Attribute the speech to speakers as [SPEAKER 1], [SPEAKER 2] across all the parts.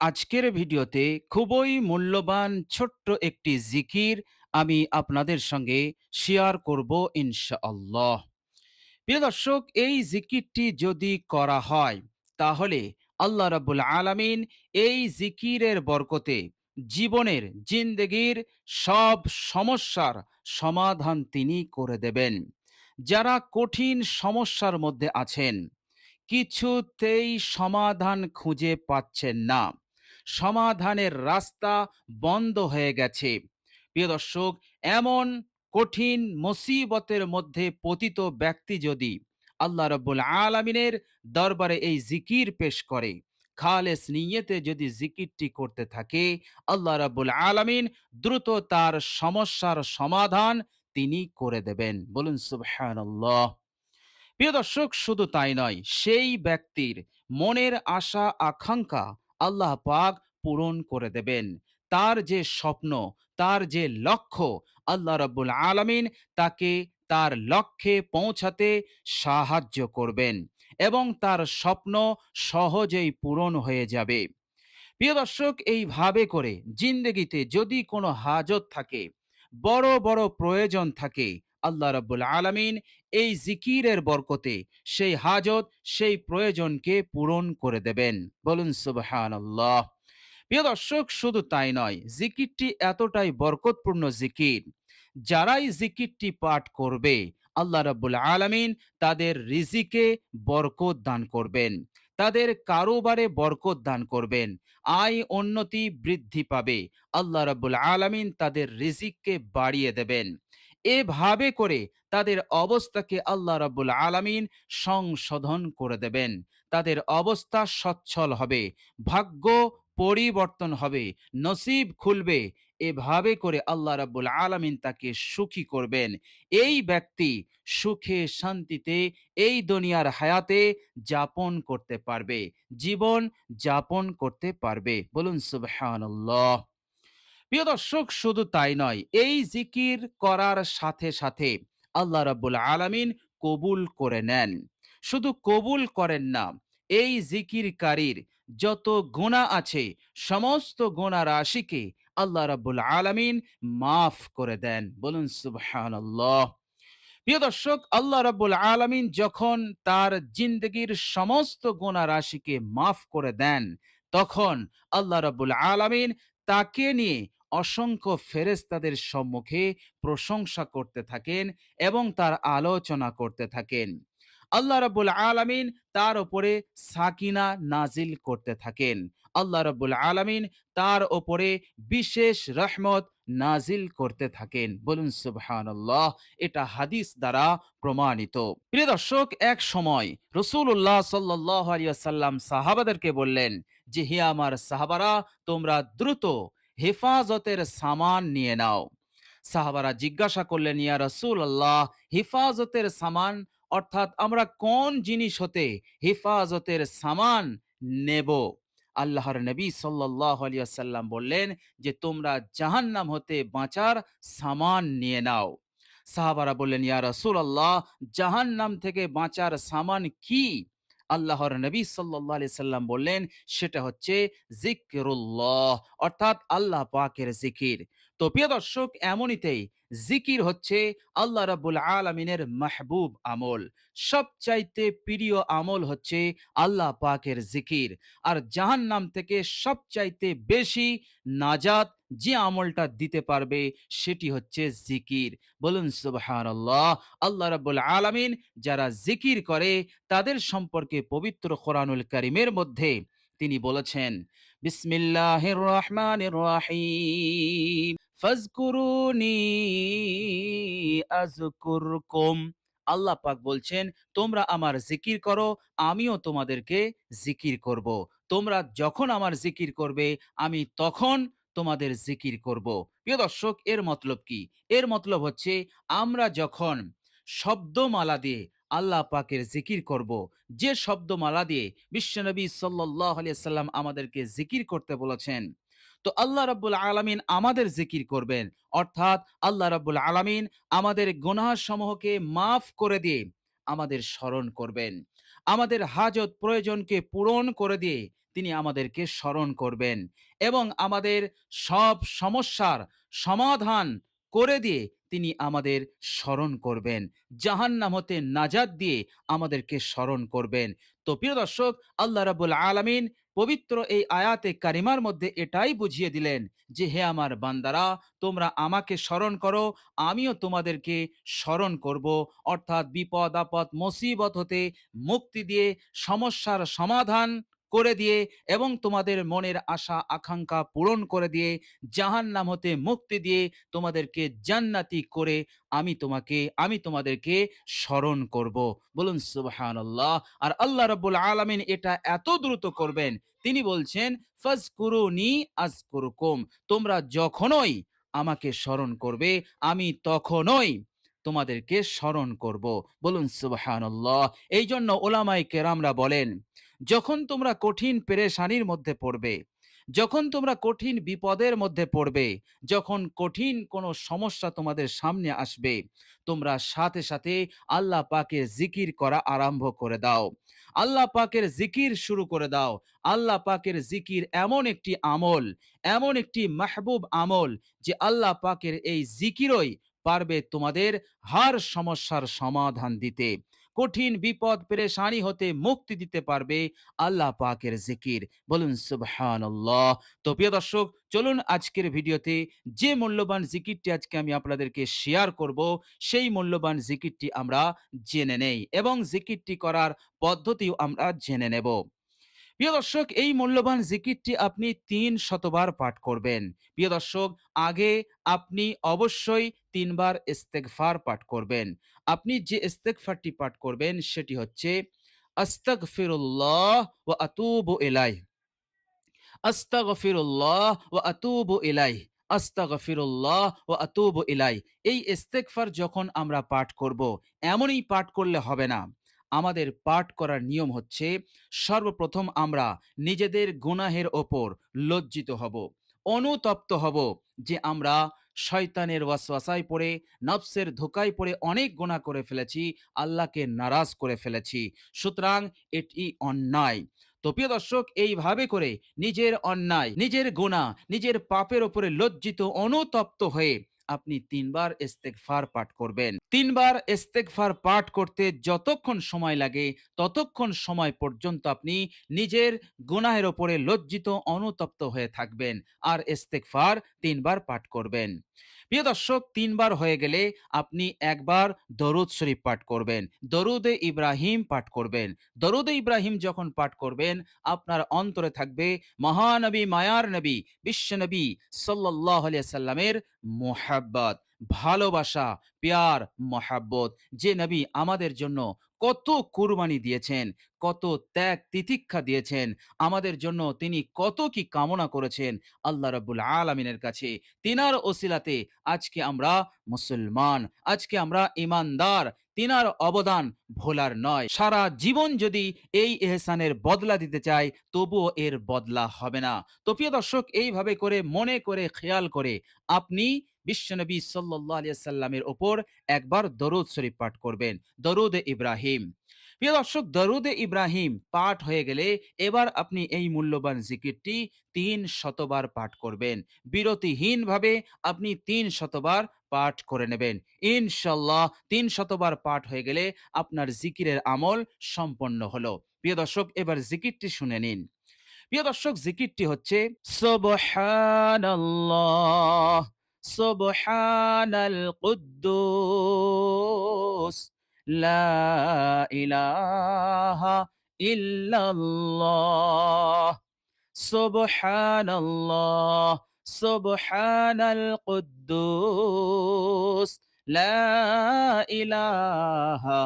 [SPEAKER 1] আজকের ভিডিওতে খুবই মূল্যবান ছোট্ট একটি জিকির আমি আপনাদের সঙ্গে শেয়ার করব ইনশাআল্লাহ। প্রিয় দর্শক, এই জিকিরটি যদি করা হয়, তাহলে আল্লাহ রাব্বুল আলামিন এই জিকিরের বরকতে জীবনের জিন্দেগির সব সমস্যার সমাধান তিনি করে দেবেন। যারা কঠিন সমস্যার মধ্যে আছেন, কিছুতেই সমাধান খুঁজে পাচ্ছেন না। সমাধানের রাস্তা বন্ধ হয়ে গেছে। প্রিয় দর্শক, এমন কঠিন মুসিবতের মধ্যে পতিত ব্যক্তি যদি আল্লাহ রব্বুল আলমিনের দরবারে এই জিকির পেশ করে, খালেস নিয়তে যদি জিকিরটি করতে থাকে, আল্লাহ রাব্বুল আলামিন দ্রুত তার সমস্যার সমাধান তিনি করে দেবেন। বলুন, সুবহানাল্লাহ। প্রিয় দর্শক, শুধু তাই নয়, সেই ব্যক্তির মনের আশা, আকাঙ্ক্ষা আল্লাহ পাক পূরণ করে দেবেন। তার যে স্বপ্ন, তার যে লক্ষ্য, আল্লাহ রাব্বুল আলামিন তাকে তার লক্ষ্যে পৌঁছাতে সাহায্য করবেন এবং তার স্বপ্ন সহজেই পূরণ হয়ে যাবে। প্রিয় দর্শক, এইভাবে করে জিন্দেগিতে যদি কোনো হাজত থাকে, বড় বড় প্রয়োজন থাকে আল্লাহ রাব্বুল আলামিন এই জিকিরের বরকতে সেই হাজত, সেই প্রয়োজনকে পূরণ করে দেবেন। বলুন, সুবহানাল্লাহ। প্রিয় দর্শক, শুধু তাই নয়, জিকিরটি এতটাই বরকতপূর্ণ জিকির, যারাই জিকিরটি পাঠ করবে, আল্লাহ রাব্বুল আলামিন তাদের রিজিকে বরকত দান করবেন, তাদের কারোবারে বরকত দান করবেন, আয় উন্নতি বৃদ্ধি পাবে, আল্লাহ রাব্বুল আলামিন তাদের রিজিককে বাড়িয়ে দেবেন। এভাবে করে তাদের অবস্থাকে আল্লাহ রাব্বুল আলামিন সংশোধন করে দেবেন। তাদের অবস্থা সচ্ছল হবে, ভাগ্য পরিবর্তন হবে, নসিব খুলবে। এভাবে করে আল্লাহ রাব্বুল আলামিন তাকে সুখী করবেন। এই ব্যক্তি সুখে শান্তিতে এই দুনিয়ার হায়াতে যাপন করতে পারবে, জীবন যাপন করতে পারবে। বলুন সুবহানাল্লাহ। প্রিয় দর্শক, শুধু তাই নয়, এই জিকির করার সাথে সাথে আল্লাহ রাব্বুল আলামিন কবুল করে নেন। শুধু কবুল করেন না, এই জিকিরকারীর যত গুণা আছে, সমস্ত গুণা রাশিকে আল্লাহ রাব্বুল আলামিন মাফ করে দেন। বলুন, সুবহানাল্লাহ। প্রিয় দর্শক, আল্লাহ রাব্বুল আলামিন যখন তার জিন্দগির সমস্ত গুণা রাশিকে মাফ করে দেন, তখন আল্লাহ রাব্বুল আলামিন তাকে নিয়ে অসংখ্য ফেরেশতাদের সম্মুখে প্রশংসা করতে থাকেন এবং তার আলোচনা করতে থাকেন। আল্লাহ রাব্বুল আলামিন তার ওপরে সাকিনা নাজিল করতে থাকেন। আল্লাহ রাব্বুল আলামিন তার ওপরে বিশেষ রহমত নাজিল করতে থাকেন। বলুন, সুবহানাল্লাহ, এটা হাদিস দ্বারা প্রমাণিত। প্রিয় দর্শক, এক সময় রসুল্লাহ সাল্লাহ আলিয়াল্লাম সাহাবাদেরকে বললেন যে, হে আমার সাহাবারা, তোমরা দ্রুত হেফাজতের সামান নিয়ে নাও। সাহাবারা জিজ্ঞাসা করলেন, ইয়া রসুল আল্লাহ হেফাজতের সামান, অর্থাৎ আমরা কোন জিনিস হতে হেফাজতের সামান নেব? আল্লাহর নবী সাল্লাহ আলিয়াল্লাম বললেন যে, তোমরা জাহান্নাম হতে বাঁচার সামান নিয়ে নাও। সাহাবারা বললেন, ইয়া রসুল আল্লাহ জাহান্নাম থেকে বাঁচার সামান কি? আল্লাহর নবী সাল্লাহ সাল্লাম বললেন সেটা হচ্ছে জিকরুল্লাহ অর্থাৎ আল্লাহ পাকের জিকির। তো প্রিয় দর্শক, এমনিতেই জিকির হচ্ছে আল্লাহ রাব্বুল আলমিনের মাহবুব আমল। সবচাইতে প্রিয় আমল হচ্ছে আল্লাহ পাকের জিকির। আর জাহান নাম থেকে সবচাইতে বেশি নাজাত যে আমলটা দিতে পারবে সেটি হচ্ছে জিকির। বলুন সুবহান আল্লাহ আল্লাহ রাব্বুল আলামিন যারা জিকির করে, তাদের সম্পর্কে পবিত্র কোরআনুল করিমের মধ্যে তিনি বলেছেন, বিসমিল্লাহির রহমানির রহিম। ফাজকুরুনি আজকুরকুম আল্লাহ পাক বলছেন, তোমরা আমার জিকির করো, আমিও তোমাদেরকে জিকির করব। তোমরা যখন আমার জিকির করবে, আমি তখন তোমাদের জিকির করব। প্রিয় দর্শক, এর মতলব কি? এর মতলব হচ্ছে, আমরা যখন শব্দমালা দিয়ে আল্লাহ পাকের জিকির করব, যে শব্দমালা দিয়ে বিশ্বনবী সাল্লাহ আলিয়া সাল্লাম আমাদেরকে জিকির করতে বলেছেন তো আল্লাহ রাব্বুল আলামিন আমাদের জিকির করবেন। অর্থাৎ আল্লাহ রাব্বুল আলামিন আমাদের সমূহকে মাফ করে দিয়ে আমাদের স্মরণ করবেন। আমাদের হাজত প্রয়োজনকে পূরণ করে দিয়ে তিনি আমাদেরকে স্মরণ করবেন এবং আমাদের সব সমস্যার সমাধান করে দিয়ে তিনি আমাদের স্মরণ করবেন। জাহান্নাম হতে নাজাত দিয়ে আমাদেরকে স্মরণ করবেন। তো প্রিয় দর্শক, আল্লাহ রাবুল আলামিন পবিত্র এই আয়াতে কারিমার মধ্যে এটাই বুঝিয়ে দিলেন যে, হে আমার বান্দারা, তোমরা আমাকে স্মরণ করো, আমিও তোমাদেরকে স্মরণ করব। অর্থাৎ বিপদ, আপদ, মুসিবত হতে মুক্তি দিয়ে সমস্যার সমাধান করে দিয়ে এবং তোমাদের মনের আশা, আকাঙ্ক্ষা পূরণ করে দিয়ে জাহান নাম হতে মুক্তি দিয়ে তোমাদেরকে জান্নাতি করে আমি তোমাকে, আমি তোমাদেরকে স্মরণ করব। বলুন, সুবহানাল্লাহ। আর আল্লাহ রাব্বুল আলামিন এটা এত দ্রুত করবেন। তিনি বলছেন, ফাজকুরুনি আজকুরুকুম। তোমরা যখনই আমাকে স্মরণ করবে, আমি তখনই তোমাদেরকে স্মরণ করব। বলুন, সুবহানাল্লাহ। এই জন্য ওলামাই কেরামরা বলেন যখন তোমরা কঠিন পেরেশানির মধ্যে পড়বে, যখন তোমরা কঠিন বিপদের মধ্যে পড়বে, যখন কঠিন কোনো সমস্যা তোমাদের সামনে আসবে, তোমরা সাথে সাথে আল্লাহ পাকের জিকির করা আরম্ভ করে দাও। আল্লাহ পাকের জিকির শুরু করে দাও। আল্লাহ পাকের জিকির এমন একটি আমল, এমন একটি মাহবুব আমল যে আল্লাহ পাকের এই জিকিরই পারবে তোমাদের হার সমস্যার সমাধান দিতে। কঠিন বিপদ পেরেশানি হতে মুক্তি দিতে পারবে আল্লাহ পাকের জিকির। বলুন, সুবহানাল্লাহ। তো প্রিয় দর্শক, চলুন আজকের ভিডিওতে যে মূল্যবান জিকিরটি আজকে আমি আপনাদেরকে শেয়ার করব, সেই মূল্যবান জিকিরটি আমরা জেনে নেই এবং জিকিরটি করার পদ্ধতিও আমরা জেনে নেব। প্রিয় দর্শক, এই মূল্যবান জিকিরটি আপনি তিন শতবার পাঠ করবেন। প্রিয় দর্শক, আগে আপনি অবশ্যই তিনবার ইস্তেগফার পাঠ করবেন। আপনি যে ইস্তেগফারটি পাঠ করবেন সেটি হচ্ছে, আস্তাগফিরুল্লাহ ওয়া আতুবু ইলাইহি। আস্তাগফিরুল্লাহ ওয়া আতুবু ইলাইহি। আস্তাগফিরুল্লাহ ওয়া আতুবু ইলাইহি। এই ইস্তেগফার যখন আমরা পাঠ করব, এমনই পাঠ করলে হবে না। আমাদের পাঠ করার নিয়ম হচ্ছে, সর্বপ্রথম আমরা নিজেদের গুনাহের ওপর লজ্জিত হব, অনুতপ্ত হব যে আমরা শয়তানের ওয়াসওয়াসায় পড়ে, নফসের ধোকায় পড়ে অনেক গোনা করে ফেলেছি, আল্লাহকে নারাজ করে ফেলেছি। সুতরাং এটি অন্যায়। তো প্রিয় দর্শক, এইভাবে করে নিজের অন্যায়, নিজের গোনা নিজের পাপের ওপরে লজ্জিত, অনুতপ্ত হয়ে আপনি তিনবার ইস্তেগফার পাঠ করবেন। তিনবার ইস্তেগফার পাঠ করতে যতক্ষণ সময় লাগে, ততক্ষণ সময় পর্যন্ত আপনি নিজের গুনাহের ওপরে লজ্জিত, অনুতপ্ত হয়ে থাকবেন। আর ইস্তেগফার তিনবার পাঠ করবেন। প্রিয় দর্শক, তিনবার হয়ে গেলে আপনি একবার দরুদ শরীফ পাঠ করবেন। দরুদে ইব্রাহিম পাঠ করবেন। দরুদে ইব্রাহিম যখন পাঠ করবেন, আপনার অন্তরে থাকবে মহানবী, মায়ার নবী, বিশ্বনবী সাল্লাহ সাল্লামের মোহাব্বত, ভালোবাসা, প্যার, মহাব্বত, যে নবী আমাদের জন্য কত কুরবানি দিয়েছেন, কত ত্যাগ তিতিক্ষা দিয়েছেন, আমাদের জন্য তিনি কত কি কামনা করেছেন আল্লাহ রাব্বুল আলামিনের কাছে। তিনার ওসিলাতে আজকে আমরা মুসলমান, আজকে আমরা ইমানদার, তিনার অবদান ভোলার নয়। সারা জীবন যদি এই এহসানের বদলা দিতে চায়, তবুও এর বদলা হবে না। তো প্রিয় দর্শক, এইভাবে করে মনে করে খেয়াল করে আপনি বিশ্বনবী সাল্লাহ সাল্লামের ওপর একবার দরুদ শরীফ পাঠ করবেন, দরুদ ইব্রাহিম। প্রিয় দর্শক, দরুদে ইব্রাহিম পাঠ হয়ে গেলে এবার আপনি এই মূল্যবান জিকিরটি তিন শতবার পাঠ করবেন। বিরতিহীনভাবে আপনি তিন শতবার পাঠ করে নেবেন। ইনশাল্লাহ তিন শতবার পাঠ হয়ে গেলে আপনার জিকিরের আমল সম্পন্ন হলো। প্রিয় দর্শক, এবার জিকিরটি শুনে নিন। প্রিয় দর্শক, জিকিরটি হচ্ছে, সুবহানাল্লাহ। সুবহানাল কুদ্দুস, লা ইলাহা ইল্লাল্লাহ, সুবহানাল্লাহ, সুবহানাল কুদ্দুস, লা ইলাহা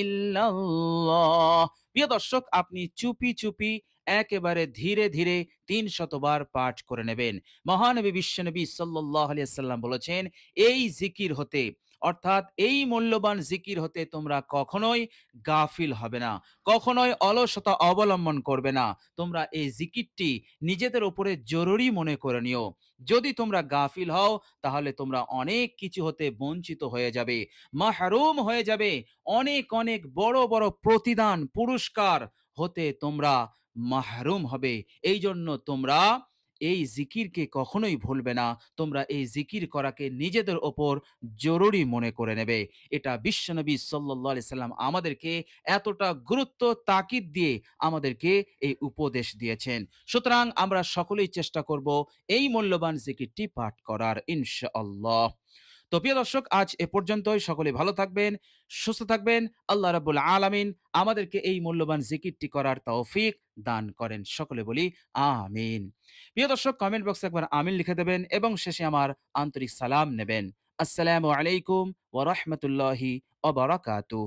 [SPEAKER 1] ইল্লাল্লাহ। প্রিয় দর্শক, আপনি চুপি চুপি একেবারে ধীরে ধীরে তিন শতবার পাঠ করে নেবেন। মহানবী বিশ্বনবী সাল্লাহ আলিয়াল্লাম বলেছেন, এই জিকির হতে, অর্থাৎ এই মূল্যবান জিকির হতে তোমরা কখনোই গাফিল হবে না, কখনোই অলসতা অবলম্বন করবে না। তোমরা এই জিকিরটি নিজেদের উপরে জরুরি মনে করে নিও। যদি তোমরা গাফিল হও, তাহলে তোমরা অনেক কিছু হতে বঞ্চিত হয়ে যাবে, মাহরুম হয়ে যাবে। অনেক অনেক বড় বড় প্রতিদান, পুরস্কার হতে তোমরা মাহরুম হবে। এই জন্য তোমরা এই জিকিরকে কখনোই ভুলবে না। তোমরা এই জিকির করাকে নিজেদের ওপর জরুরি মনে করে নেবে। এটা বিশ্বনবী সাল্লাহ আলি সাল্লাম আমাদেরকে এতটা গুরুত্ব, তাকিদ দিয়ে আমাদেরকে এই উপদেশ দিয়েছেন। সুতরাং আমরা সকলেই চেষ্টা করব এই মূল্যবান জিকিরটি পাঠ করার, ইনশাআল্লাহ। তো প্রিয় দর্শক, আজ এ পর্যন্তই। সকলে ভালো থাকবেন, সুস্থ থাকবেন। আল্লাহ রাবুল আলামিন আমাদেরকে এই মূল্যবান জিকিরটি করার তৌফিক দান করেন। সকলে বলি, আমিন। প্রিয় দর্শক কমেন্ট বক্সে একবার আমিন লিখে দেবেন এবং শেষে আমার আন্তরিক সালাম নেবেন। আসসালামু আলাইকুম ওয়া বারাকাতুহু।